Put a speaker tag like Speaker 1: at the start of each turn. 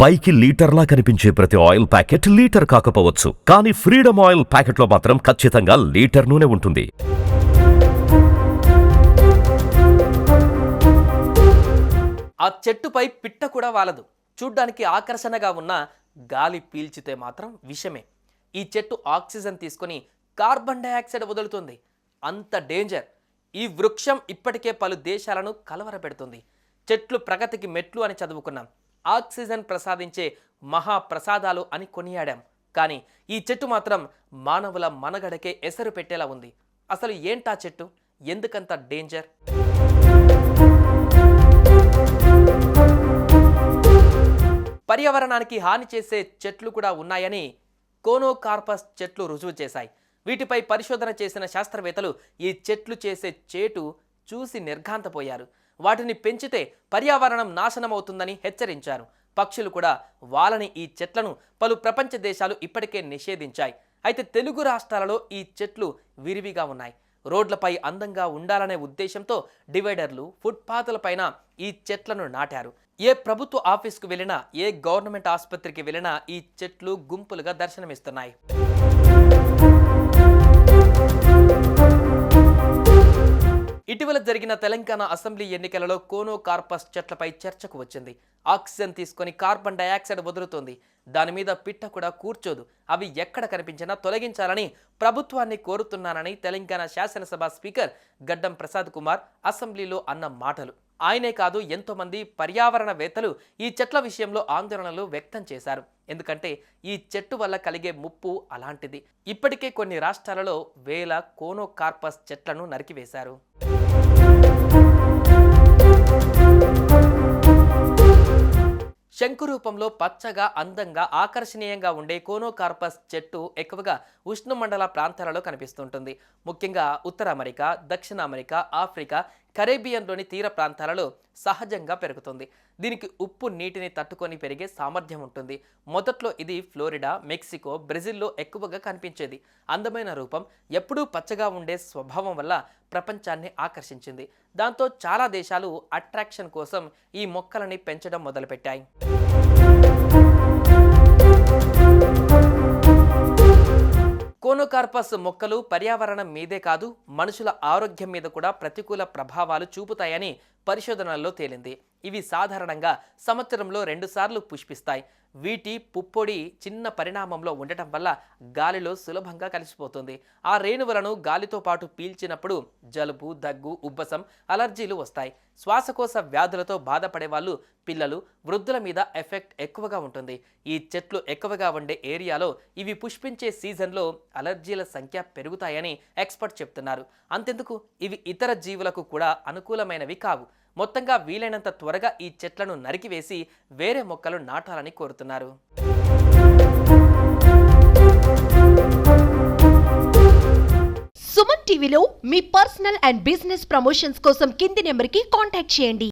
Speaker 1: పైకి లీటర్లా కనిపించే ప్రతి ఆయిల్ ప్యాకెట్ లీటర్ కాకపోవచ్చు. కానీ ఫ్రీడమ్ ఆయిల్ ప్యాకెట్లో మాత్రం ఖచ్చితంగా లీటర్ నూనె ఉంటుంది.
Speaker 2: ఆ చెట్టుపై పిట్ట కూడా వాలదు. చూడ్డానికి ఆకర్షణగా ఉన్న గాలి పీల్చితే మాత్రం విషమే. ఈ చెట్టు ఆక్సిజన్ తీసుకొని కార్బన్ డయాక్సైడ్ వదులుతుంది. అంత డేంజర్. ఈ వృక్షం ఇప్పటికే పలు దేశాలను కలవరపెడుతుంది. చెట్లు ప్రగతికి మెట్లు అని చదువుకున్నాం. ఆక్సిజన్ ప్రసాదించే మహాప్రసాదాలు అని కొనియాడాం. కానీ ఈ చెట్టు మాత్రం మానవుల మనగడకే ఎసరు పెట్టేలా ఉంది. అసలు ఏంటా చెట్టు? ఎందుకంత డేంజర్? పర్యావరణానికి హాని చేసే చెట్లు కూడా ఉన్నాయని కోనోకార్పస్ చెట్లు రుజువు చేశాయి. వీటిపై పరిశోధన చేసిన శాస్త్రవేత్తలు ఈ చెట్లు చేసే చేటు చూసి నిర్ఘాంతపోయారు. వాటిని పెంచితే పర్యావరణం నాశనమవుతుందని హెచ్చరించారు. పక్షులు కూడా వాళ్ళని ఈ చెట్లను పలు ప్రపంచ దేశాలు ఇప్పటికే నిషేధించాయి. అయితే తెలుగు రాష్ట్రాలలో ఈ చెట్లు విరివిగా ఉన్నాయి. రోడ్లపై అందంగా ఉండాలనే ఉద్దేశంతో డివైడర్లు ఫుట్పాత్లపైన ఈ చెట్లను నాటారు. ఏ ప్రభుత్వ ఆఫీస్కు వెళ్ళినా ఏ గవర్నమెంట్ ఆసుపత్రికి వెళ్ళినా ఈ చెట్లు గుంపులుగా దర్శనమిస్తున్నాయి. ఇటీవల జరిగిన తెలంగాణ అసెంబ్లీ ఎన్నికలలో కోనో కార్పస్ చెట్లపై చర్చకు వచ్చింది. ఆక్సిజన్ తీసుకొని కార్బన్ డయాక్సైడ్ వదులుతుంది. దాని మీద పిట్ట కూడా కూర్చోదు. అవి ఎక్కడ కనిపించినా తొలగించాలని ప్రభుత్వాన్ని కోరుతున్నానని తెలంగాణ శాసనసభ స్పీకర్ గడ్డం ప్రసాద్ కుమార్ అసెంబ్లీలో అన్న మాటలు. ఆయనే కాదు ఎంతోమంది పర్యావరణవేత్తలు ఈ చెట్ల విషయంలో ఆందోళనలు వ్యక్తం చేశారు. ఎందుకంటే ఈ చెట్టు వల్ల కలిగే ముప్పు అలాంటిది. ఇప్పటికే కొన్ని రాష్ట్రాలలో వేల కోనోకార్పస్ చెట్లను నరికివేశారు. శంకు రూపంలో పచ్చగా అందంగా ఆకర్షణీయంగా ఉండే కోనోకార్పస్ చెట్టు ఎక్కువగా ఉష్ణమండల ప్రాంతాలలో కనిపిస్తుంటుంది. ముఖ్యంగా ఉత్తర అమెరికా దక్షిణ అమెరికా ఆఫ్రికా కరేబియన్లోని తీర ప్రాంతాలలో సహజంగా పెరుగుతుంది. దీనికి ఉప్పు నీటిని తట్టుకొని పెరిగే సామర్థ్యం ఉంటుంది. మొదట్లో ఇది ఫ్లోరిడా మెక్సికో బ్రెజిల్లో ఎక్కువగా కనిపించేది. అందమైన రూపం ఎప్పుడూ పచ్చగా ఉండే స్వభావం వల్ల ప్రపంచాన్ని ఆకర్షించింది. దాంతో చాలా దేశాలు అట్రాక్షన్ కోసం ఈ మొక్కలని పెంచడం మొదలుపెట్టాయి. కోనోకార్పస్ మొక్కలు పర్యావరణం మీదే కాదు మనుషుల ఆరోగ్యం మీద కూడా ప్రతికూల ప్రభావాలు చూపుతాయని పరిశోధనల్లో తేలింది. ఇవి సాధారణంగా సంవత్సరంలో రెండుసార్లు పుష్పిస్తాయి. వీటి పుప్పొడి చిన్న పరిణామంలో ఉండటం వల్ల గాలిలో సులభంగా కలిసిపోతుంది. ఆ రేణువులను గాలితో పాటు పీల్చినప్పుడు జలుబు దగ్గు ఉబ్బసం అలర్జీలు వస్తాయి. శ్వాసకోశ వ్యాధులతో బాధపడే వాళ్ళు పిల్లలు వృద్ధుల మీద ఎఫెక్ట్ ఎక్కువగా ఉంటుంది. ఈ చెట్లు ఎక్కువగా ఉండే ఏరియాలో ఇవి పుష్పించే సీజన్లో అలర్జీల సంఖ్య పెరుగుతాయని ఎక్స్పర్ట్ చెప్తున్నారు. అంతెందుకు? ఇవి ఇతర జీవులకు కూడా అనుకూలమైనవి కావు. మొత్తంగా వీలైనంత త్వరగా ఈ చెట్లను నరికివేసి వేరే మొక్కలు నాటాలని కోరుతున్నారు.
Speaker 3: సుమన్ టీవీలో మీ పర్సనల్ అండ్ బిజినెస్ ప్రమోషన్స్ కోసం కింది నెంబర్కి కాంటాక్ట్ చేయండి.